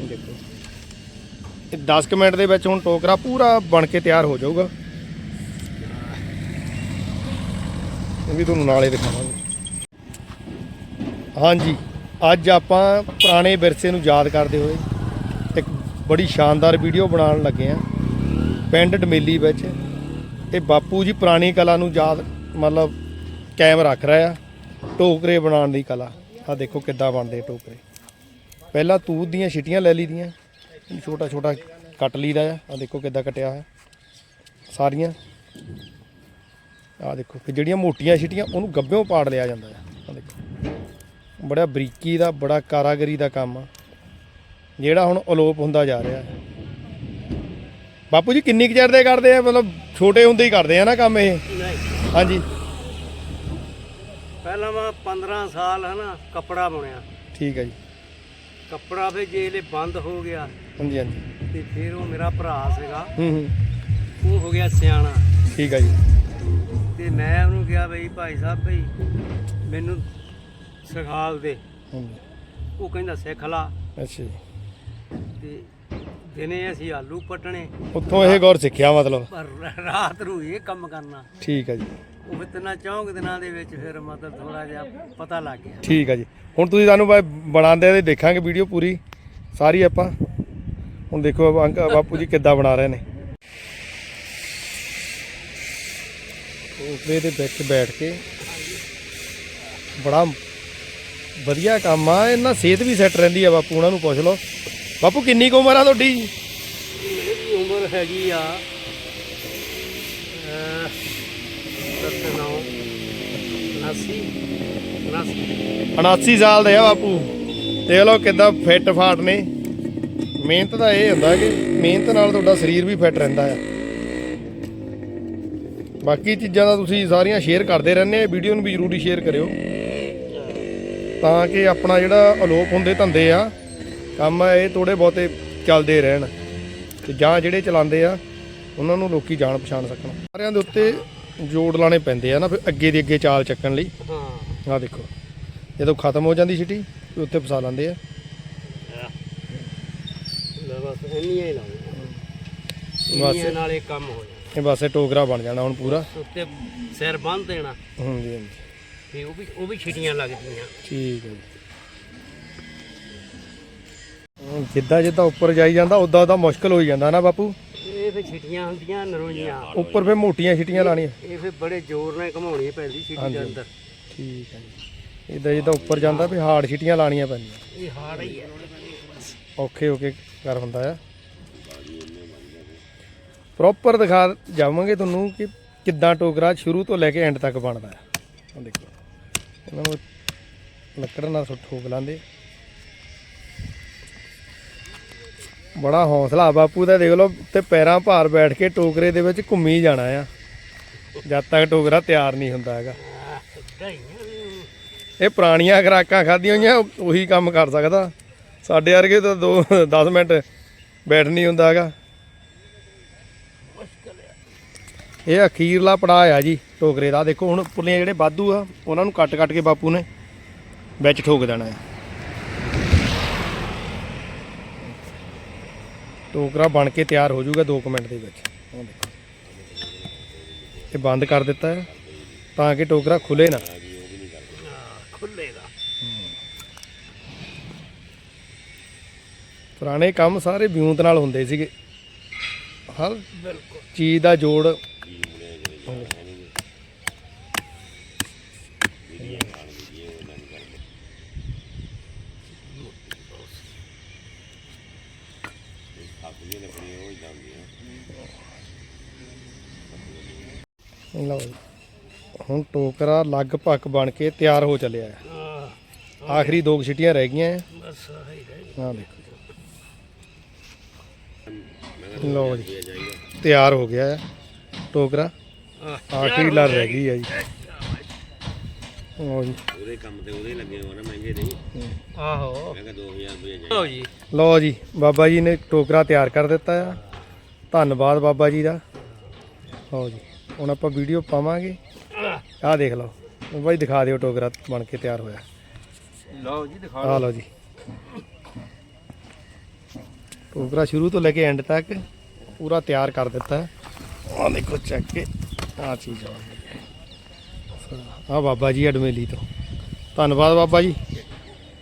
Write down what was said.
ਇਹ ਦੇਖੋ ਇਹ 10 ਕੁ ਮਿੰਟ ਦੇ ਵਿੱਚ ਹੁਣ ਟੋਕਰਾ ਪੂਰਾ ਬਣ ਕੇ ਤਿਆਰ ਹੋ ਜਾਊਗਾ। ਇਹ ਵੀ ਤੁਹਾਨੂੰ ਨਾਲੇ ਦਿਖਾਵਾਂਗੇ। ਹਾਂਜੀ, ਅੱਜ ਆਪਾਂ ਪੁਰਾਣੇ ਵਿਰਸੇ ਨੂੰ ਯਾਦ ਕਰਦੇ ਹੋਏ ਇੱਕ ਬੜੀ ਸ਼ਾਨਦਾਰ ਵੀਡੀਓ ਬਣਾਉਣ ਲੱਗੇ ਆ ਪਿੰਡ ਡਮੇਲੀ ਵਿੱਚ। ਇਹ ਬਾਪੂ ਜੀ ਪੁਰਾਣੀ ਕਲਾ ਨੂੰ ਯਾਦ, ਮਤਲਬ ਕਾਇਮ ਰੱਖ ਰਿਹਾ ਆ। ਟੋਕਰੇ ਬਣਾਉਣ ਦੀ ਕਲਾ। ਆ ਦੇਖੋ ਕਿੱਦਾਂ ਬਣਦੇ ਟੋਕਰੇ। ਪਹਿਲਾਂ ਤੂਤ ਦੀਆਂ ਛਿਟੀਆਂ ਲੈ ਲਈਆਂ ਛੋਟਾ ਛੋਟਾ ਕੱਟ ਲਈਦਾ ਆ। ਆ ਦੇਖੋ ਕਿੱਦਾਂ ਕਟਿਆ ਹੈ ਸਾਰੀਆਂ। ਆ ਦੇਖੋ ਕਿ ਜਿਹੜੀਆਂ ਮੋਟੀਆਂ ਛਿਟੀਆਂ ਉਹਨੂੰ ਗੱਭਿਓਂ ਪਾੜ ਲਿਆ ਜਾਂਦਾ ਆ। ਆ ਦੇਖੋ। ਬੜਾ ਬਰੀਕੀ ਦਾ ਬੜਾ ਕਾਰਾਗਰੀ ਦਾ ਕੰਮ ਆ। ਜਿਹੜਾ ਹੁਣ ਅਲੋਪ ਹੁੰਦਾ ਜਾ ਰਿਹਾ ਹੈ ਬਾਪੂ ਜੀ ਕਿੰਨੀ ਕੁ ਚਿਰ ਦੇ ਕਰਦੇ ਆ? ਮਤਲਬ ਛੋਟੇ ਹੁੰਦੇ ਹੀ ਕਰਦੇ ਆ ਨਾ ਕੰਮ ਇਹ? ਹਾਂਜੀ। ਪਹਿਲਾਂ ਮੈਂ 15 ਸਾਲ ਹਨਾ ਕੱਪੜਾ ਬੁਣਿਆ। ਠੀਕ ਹੈ ਜੀ। ਕੱਪੜਾ ਫਿਰ ਜੇਲੇ ਬੰਦ ਹੋ ਗਿਆ ਹਾਂਜੀ ਹਾਂਜੀ। ਤੇ ਫਿਰ ਉਹ ਮੇਰਾ ਭਰਾ ਸੀਗਾ। ਹੂੰ ਹੂੰ। ਉਹ ਹੋ ਗਿਆ ਸਿਆਣਾ। ਠੀਕ ਹੈ ਜੀ। ਤੇ ਮੈਂ ਉਹਨੂੰ ਕਿਹਾ ਬਈ ਭਾਈ ਸਾਹਿਬ ਬਈ ਮੈਨੂੰ ਸਿਖਾਲ ਦੇ। ਹਾਂਜੀ। ਉਹ ਕਹਿੰਦਾ ਸਿੱਖ ਲਾ। ਅੱਛਾ ਜੀ। ਤੇ ਦਿਨੇ ਅਸੀਂ ਆਲੂ ਪਟਣੇ। ਉੱਥੋਂ ਇਹ ਗੌਰ ਸਿੱਖਿਆ ਮਤਲਬ। ਪਰ ਰਾਤ ਨੂੰ ਇਹ ਕੰਮ ਕਰਨਾ। ਠੀਕ ਹੈ ਜੀ। ਉਹ ਤਿੰਨਾਂ ਚੌਂਕ ਦਿਨਾਂ ਦੇ ਵਿੱਚ ਫਿਰ ਮਤਲਬ ਥੋੜਾ ਜਿਹਾ ਪਤਾ ਲੱਗ ਗਿਆ। ਠੀਕ ਹੈ ਜੀ। ਹੁਣ ਤੁਸੀਂ ਸਾਨੂੰ ਬਾ- ਬਣਾਉਂਦੇ ਤੇ ਦੇਖਾਂਗੇ ਵੀਡੀਓ ਪੂਰੀ। ਸਾਰੀ ਆਪਾਂ। ਹੁਣ ਦੇਖੋ ਅੰਕ ਬਾਪੂ ਜੀ ਕਿੱਦਾਂ ਬਣਾ ਰਹੇ ਨੇ। ਉਪਰੇ ਦੇ ਵਿੱਚ ਬੈਠ ਕੇ ਬੜਾ ਵਧੀਆ ਕੰਮ ਆ। ਇਹਨਾਂ ਸਿਹਤ ਵੀ ਸੈੱਟ ਰਹਿੰਦੀ ਆ ਬਾਪੂ ਉਹਨਾਂ ਨੂੰ ਪੁੱਛ ਲਓ। ਬਾਪੂ ਕਿੰਨੀ ਕੁ ਉਮਰ ਆ ਤੁਹਾਡੀ? ਇਹਦੀ ਉਮਰ ਹੈਗੀ ਆ ਅਹ, ਦਸ ਨੌ 79 79 ਸਾਲ ਦੇ ਆ ਬਾਪੂ। ਦੇਖ ਲਓ ਕਿੱਦਾਂ ਫਿੱਟ ਫਾਟ ਨੇ। ਮਿਹਨਤ ਦਾ ਇਹ ਹੁੰਦਾ ਕਿ ਮਿਹਨਤ ਨਾਲ ਤੁਹਾਡਾ ਸਰੀਰ ਵੀ ਫਿੱਟ ਰਹਿੰਦਾ ਆ। ਬਾਕੀ ਚੀਜ਼ਾਂ ਦਾ ਤੁਸੀਂ ਸਾਰੀਆਂ ਸ਼ੇਅਰ ਕਰਦੇ ਰਹਿੰਦੇ ਆ। ਵੀਡੀਓ ਨੂੰ ਵੀ ਜ਼ਰੂਰੀ ਸ਼ੇਅਰ ਕਰਿਓ। ਤਾਂ ਕਿ ਆਪਣਾ ਜਿਹੜਾ ਅਲੋਪ ਹੁੰਦੇ ਧੰਦੇ ਆ, ਕੰਮ ਆ, ਇਹ ਥੋੜੇ ਬਹੁਤੇ ਚੱਲਦੇ ਰਹਿਣ। ਤੇ ਜਾਂ ਜਿਹੜੇ ਚਲਾਉਂਦੇ ਆ, ਉਹਨਾਂ ਨੂੰ ਲੋਕੀ ਜਾਣ ਪਛਾਣ ਸਕਣ। ਸਾਰਿਆਂ ਦੇ ਉੱਤੇ ਜੋੜ ਲਾਣੇ ਪੈਂਦੇ ਆ ਨਾ, ਫਿਰ ਅੱਗੇ ਦੀ ਅੱਗੇ ਚਾਲ ਚੱਕਣ ਲਈ। ਹਾਂ। ਆਹ ਦੇਖੋ। ਜਦੋਂ ਖਤਮ ਹੋ ਜਾਂਦੀ ਛਿੱਟੀ ਉੱਤੇ ਫਸਾ ਲੈਂਦੇ ਆ। ਲੈ ਬਸ ਇੰਨੀਆਂ ਹੀ ਲਾਉਣੀਆਂ। ਬਸ ਇੰਨੀਆਂ ਨਾਲ ਇਹ ਕੰਮ ਹੋ ਜਾਣਾ। ਇਹ ਪਾਸੇ ਟੋਕਰਾ ਬਣ ਜਾਣਾ ਹੁਣ ਪੂਰਾ। ਉੱਤੇ ਸਿਰ ਬੰਨ ਦੇਣਾ। ਹਾਂਜੀ ਹਾਂਜੀ। ਤੇ ਉਹ ਵੀ ਉਹ ਵੀ ਛਿਟੀਆਂ ਲੱਗਦੀਆਂ ਠੀਕ ਹੈ ਜੀ। ਹੁਣ ਜਿੱਦਾਂ ਜਿੱਦਾਂ ਉੱਪਰ ਜਾਈ ਜਾਂਦਾ ਉਦਾਂ ਉਦਾਂ ਮੁਸ਼ਕਲ ਹੋਈ ਜਾਂਦਾ ਨਾ ਬਾਪੂ। ਇਹ ਫਿਰ ਛਿਟੀਆਂ ਹੁੰਦੀਆਂ ਨਰੋਈਆਂ। ਉੱਪਰ ਫੇ ਮੋਟੀਆਂ ਛਿੱਟੀਆਂ ਲਾਣੀਆਂ ਇਹ ਫਿਰ ਬੜੇ ਜ਼ੋਰ ਨਾਲ ਘਮਾਉਣੀ ਪੈਂਦੀ ਛਿਟੀ ਹਾਂਜੀ। ਦੇ ਅੰਦਰ। ਠੀਕ ਹੈ ਜੀ। ਇਦਾਂ ਜਿੱਦਾਂ ਉੱਪਰ ਜਾਂਦਾ ਵੀ ਹਾਰਡ ਛਿੱਟੀਆਂ ਲਾਣੀਆਂ ਪੈਂਦੀਆਂ। ਇਹ ਹਾਰਡ ਹੀ ਹੈ। ਔਖੇ ਹੋ ਕੇ ਕਰ ਹੁੰਦਾ ਆ। ਪ੍ਰੋਪਰ ਦਿਖਾ ਜਾਵਾਂਗੇ ਤੁਹਾਨੂੰ ਕਿ ਕਿੱਦਾਂ ਟੋਕਰਾ ਸ਼ੁਰੂ ਤੋਂ ਲੈ ਕੇ ਐਂਡ ਤੱਕ ਬਣਦਾ ਹੈ ਆਹ ਦੇਖੋ। ਇਹਨਾਂ ਨੂੰ ਲੱਕੜ ਨਾਲ ਸੁੱਟ ਠੋਕ ਲਾਂਦੇ। ਬੜਾ ਹੌਸਲਾ ਬਾਪੂ ਦਾ। ਦੇਖ ਲਓ ਤੇ ਪੈਰਾਂ ਭਾਰ ਬੈਠ ਕੇ ਟੋਕਰੇ ਦੇ ਵਿੱਚ ਘੁੰਮੀ ਜਾਣਾ ਆ। ਜਦ ਤੱਕ ਟੋਕਰਾ ਤਿਆਰ ਨਹੀਂ ਹੁੰਦਾ ਹੈਗਾ। ਇਹ ਪੁਰਾਣੀਆਂ ਖਰਾਕਾਂ ਖਾਧੀਆਂ ਹੋਈਆਂ, ਉਹੀ ਕੰਮ ਕਰ ਸਕਦਾ। ਸਾਡੇ ਵਰਗੇ ਤਾਂ 2 10 ਮਿੰਟ ਬੈਠ ਨਹੀਂ ਹੁੰਦਾ ਹੈਗਾ। ਇਹ ਅਖੀਰਲਾ ਪੜਾਅ ਆ ਜੀ ਟੋਕਰੇ ਦਾ। ਦੇਖੋ, ਹੁਣ ਪੁੱਲੀਆਂ ਜਿਹੜੇ ਵਾਧੂ ਆ, ਉਹਨਾਂ ਨੂੰ ਕੱਟ ਕੱਟ ਕੇ ਬਾਪੂ ਨੇ ਵਿੱਚ ਠੋਕ ਦੇਣਾ ਹੈ। ਟੋਕਰਾ ਬਣ ਕੇ ਤਿਆਰ ਹੋ ਜਾਊਗਾ 2 ਮਿੰਟ ਦੇ ਵਿੱਚ। ਇਹ ਬੰਦ ਕਰ ਦਿੱਤਾ ਹੈ। ਤਾਂ ਕਿ ਟੋਕਰਾ ਖੁੱਲੇ ਨਾ। ਖੁੱਲੇਗਾ। ਪੁਰਾਣੇ ਕੰਮ ਸਾਰੇ ਵਿਉਂਤ ਨਾਲ ਹੁੰਦੇ ਸੀਗੇ। ਹਰ ਬਿਲਕੁਲ। ਚੀਜ਼ ਦਾ ਜੋੜ। ਲਓ। ਹੁਣ ਟੋਕਰਾ ਲਗਭਗ ਬਣ ਕੇ ਤਿਆਰ ਹੋ ਚੱਲਿਆ ਹੈ। ਆਖਰੀ ਦੋ ਕੁ ਛਿੱਟੀਆਂ ਰਹਿ ਗਈਆਂ ਹੈ। ਬਸ ਆਹੀ ਰਹਿ। ਹਾਂ ਦੇਖੋ ਲਓ ਜੀ ਤਿਆਰ ਹੋ ਗਿਆ ਹੈ ਟੋਕਰਾ। ਆਖਰੀ ਲੜ ਰਹਿ ਗਈ ਹੈ ਜੀ। ਲਓ ਜੀ। ਉਹਦੇ ਕੰਮ ਤੇ ਉਹਦੇ ਲੱਗੇ ਹੋ ਨਾ ਮਹਿੰਗੇ ਨਹੀਂ ਆਹੋ। ਮੈਂ ਕਿਹਾ 2000 ਰੁਪਏ ਲਓ ਜੀ। ਲਓ ਜੀ ਬਾਬਾ ਜੀ ਨੇ ਟੋਕਰਾ ਤਿਆਰ ਕਰ ਦਿੱਤਾ ਆ ਧੰਨਵਾਦ ਬਾਬਾ ਜੀ ਦਾ। ਲਓ ਜੀ ਹੁਣ ਆਪਾਂ ਵੀਡੀਓ ਪਾਵਾਂਗੇ। ਆਹ ਦੇਖ ਲਓ। ਬਾਬਾ ਜੀ ਦਿਖਾ ਦਿਓ ਟੋਕਰਾ ਬਣ ਕੇ ਤਿਆਰ ਹੋਇਆ। ਲਓ ਜੀ ਦਿਖਾ ਆਹ ਲਓ ਜੀ। ਟੋਕਰਾ ਸ਼ੁਰੂ ਤੋਂ ਲੈ ਕੇ ਐਂਡ ਤੱਕ ਪੂਰਾ ਤਿਆਰ ਕਰ ਦਿੱਤਾ। ਆ ਦੇਖੋ ਚੱਕ ਕੇ। ਆ ਚੀਜ਼ ਆ। ਆ ਬਾਬਾ ਜੀ ਅਡਮੇਲੀ ਤੋਂ। ਧੰਨਵਾਦ ਬਾਬਾ ਜੀ।